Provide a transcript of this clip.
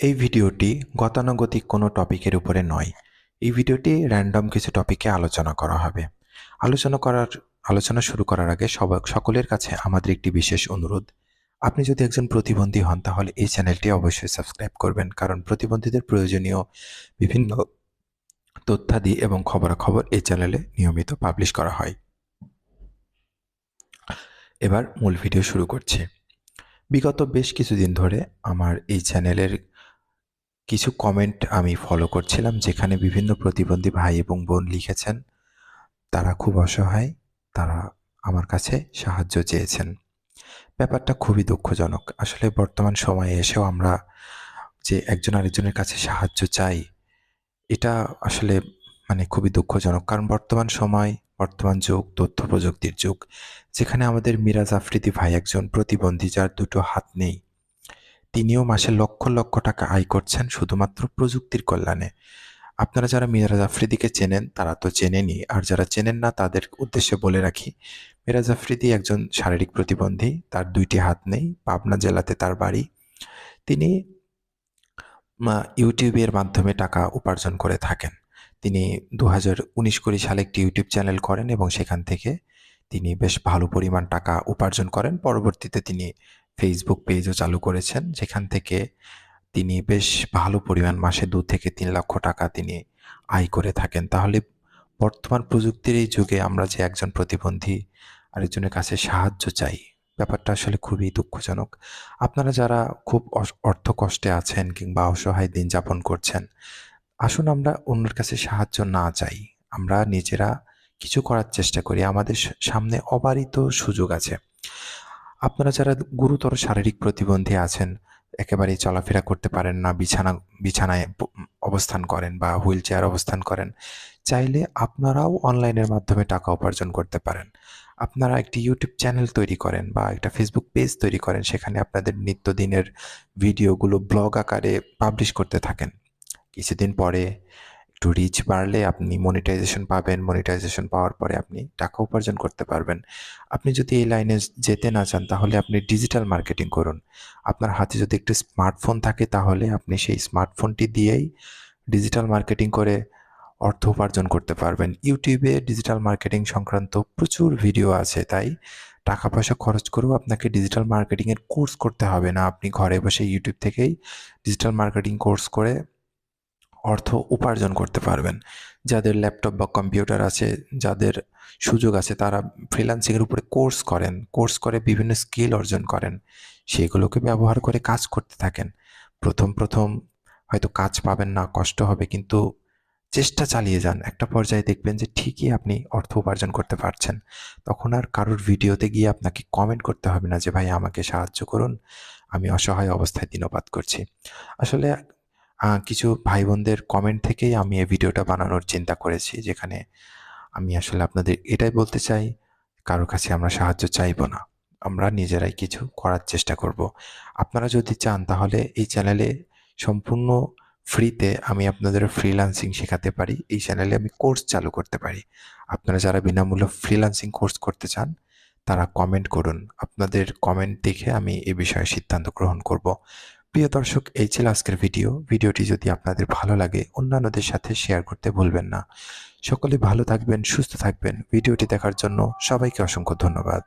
এই ভিডিওটি গতানুগতিক কোনো টপিকের উপরে নয়। এই ভিডিওটি র্যান্ডম কিছু টপিকে আলোচনা করা হবে। আলোচনা করার, আলোচনা শুরু করার আগে সব, সকলের কাছে আমাদের একটি বিশেষ অনুরোধ। আপনি যদি একজন প্রতিবন্ধী হন, তাহলে এই চ্যানেলটি অবশ্যই সাবস্ক্রাইব করবেন, কারণ প্রতিবন্ধীদের প্রয়োজনীয় বিভিন্ন তথ্যাদি এবং খবরাখবর এই চ্যানেলে নিয়মিত পাবলিশ করা হয়। এবার মূল ভিডিও শুরু করছি। বিগত বেশ কিছুদিন ধরে আমার এই চ্যানেলের কিছু কমেন্ট আমি ফলো করছিলাম যেখানে বিভিন্ন প্রতিবন্ধী ভাই এবং বোন লিখেছেন। তারা খুব অসহায়, তারা আমার কাছে সাহায্য চেয়েছেন। ব্যাপারটা খুবই দুঃখজনক। আসলে বর্তমান সময়ে এসেও আমরা যে একজন আরেকজনের কাছে সাহায্য চাই, এটা আসলে মানে খুবই দুঃখজনক। কারণ বর্তমান সময়, বর্তমান যুগ, তথ্য প্রযুক্তির যুগ, যেখানে আমাদের মিরাজ আফ্রিদি ভাই একজন প্রতিবন্ধী যার দুটো হাত নেই। তিনিও মাসে লক্ষ লক্ষ টাকা আয় করছেন শুধুমাত্র প্রযুক্তির কল্যাণে। আপনারা যারা মিরাজ আফ্রিদিকে চেনেন, তারা তো চেনেনি আর যারা চেনেন না, তাদের উদ্দেশ্যে বলে রাখি, মিরাজ আফ্রিদি একজন শারীরিক প্রতিবন্ধী, তার দুইটি হাত নেই, পাবনা জেলাতে তার বাড়ি। তিনি ইউটিউবের মাধ্যমে টাকা উপার্জন করে থাকেন। তিনি দু হাজার উনিশ কুড়ি সালে একটি ইউটিউব চ্যানেল করেন এবং সেখান থেকে তিনি বেশ ভালো পরিমাণ টাকা উপার্জন করেন। পরবর্তীতে তিনি ফেসবুক পেজও চালু করেছেন। যেখান থেকে তিনি বেশ ভালো পরিমাণ মাসে দু থেকে তিন লক্ষ টাকা তিনি আয় করে থাকেন। তাহলে বর্তমান প্রযুক্তির এই যুগে আমরা যে একজন প্রতিবন্ধী আরেকজনের কাছে সাহায্য চাই, ব্যাপারটা আসলে খুবই দুঃখজনক। আপনারা যারা খুব অর্থ কষ্টে আছেন কিংবা অসহায় দিন যাপন করছেন, আসুন আমরা অন্যের কাছে সাহায্য না চাই। আমরা নিজেরা কিছু করার চেষ্টা করি। আমাদের সামনে অবারিত সুযোগ আছে। আপনারা যারা গুরুতর শারীরিক প্রতিবন্ধী আছেন, একেবারেই চলাফেরা করতে পারেন না, বিছানা, বিছানায় অবস্থান করেন বা হুইল চেয়ার অবস্থান করেন, চাইলে আপনারাও অনলাইনের মাধ্যমে টাকা উপার্জন করতে পারেন। আপনারা একটি ইউটিউব চ্যানেল তৈরি করেন বা একটা ফেসবুক পেজ তৈরি করেন, সেখানে আপনাদের নিত্যদিনের ভিডিওগুলো ব্লগ আকারে পাবলিশ করতে থাকেন। কিছুদিন পরে একটু রিচ বাড়লে আপনি মনিটাইজেশন পাবেন মনিটাইজেশন পাওয়ার পরে আপনি টাকা উপার্জন করতে পারবেন। আপনি যদি এই লাইনে যেতে না চান, তাহলে আপনি ডিজিটাল মার্কেটিং করুন। আপনার হাতে যদি একটি স্মার্টফোন থাকে, তাহলে আপনি সেই স্মার্টফোনটি দিয়েই ডিজিটাল মার্কেটিং করে অর্থ উপার্জন করতে পারবেন। ইউটিউবে ডিজিটাল মার্কেটিং সংক্রান্ত প্রচুর ভিডিও আছে, তাই টাকা পয়সা খরচ করেও আপনাকে ডিজিটাল মার্কেটিংয়ের কোর্স করতে হবে না। আপনি ঘরে বসে ইউটিউব থেকেই ডিজিটাল মার্কেটিং কোর্স করে অর্থ উপার্জন করতে পারবেন। যাদের ল্যাপটপ বা কম্পিউটার আছে, যাদের সুযোগ আছে, তারা ফ্রিল্যান্সিংয়ের উপরে কোর্স করেন। কোর্স করে বিভিন্ন স্কিল অর্জন করেন। সেগুলোকে ব্যবহার করে কাজ করতে থাকেন। প্রথম প্রথম হয়তো কাজ পাবেন না, কষ্ট হবে, কিন্তু চেষ্টা চালিয়ে যান। একটা পর্যায়ে দেখবেন যে ঠিকই আপনি অর্থ উপার্জন করতে পারছেন। তখন আর কারোর ভিডিওতে গিয়ে আপনাকে কমেন্ট করতে হবে না যে, ভাই, আমাকে সাহায্য করুন। আমি অসহায় অবস্থায় দিনপাত করছি। আসলে কিছু ভাই বোনদের কমেন্ট থেকেই আমি এই ভিডিওটা বানানোর চিন্তা করেছি, যেখানে আমি আসলে আপনাদের এটাই বলতে চাই কারোর কাছে আমরা সাহায্য চাইব না, আমরা নিজেরাই কিছু করার চেষ্টা করব। আপনারা যদি চান তাহলে এই চ্যানেলে সম্পূর্ণ ফ্রিতে আমি আপনাদের ফ্রিলান্সিং শেখাতে পারি, এই চ্যানেলে আমি কোর্স চালু করতে পারি। আপনারা যারা বিনামূল্য ফ্রিলান্সিং কোর্স করতে চান, তারা কমেন্ট করুন। আপনাদের কমেন্ট দেখে আমি এ বিষয়ে সিদ্ধান্ত গ্রহণ করব। প্রিয় দর্শক, এই ছিল আজকের ভিডিও। ভিডিওটি যদি আপনাদের ভালো লাগে, অন্যান্যদের সাথে শেয়ার করতে ভুলবেন না। সকলে ভালো থাকবেন, সুস্থ থাকবেন। ভিডিওটি দেখার জন্য সবাইকে অসংখ্য ধন্যবাদ।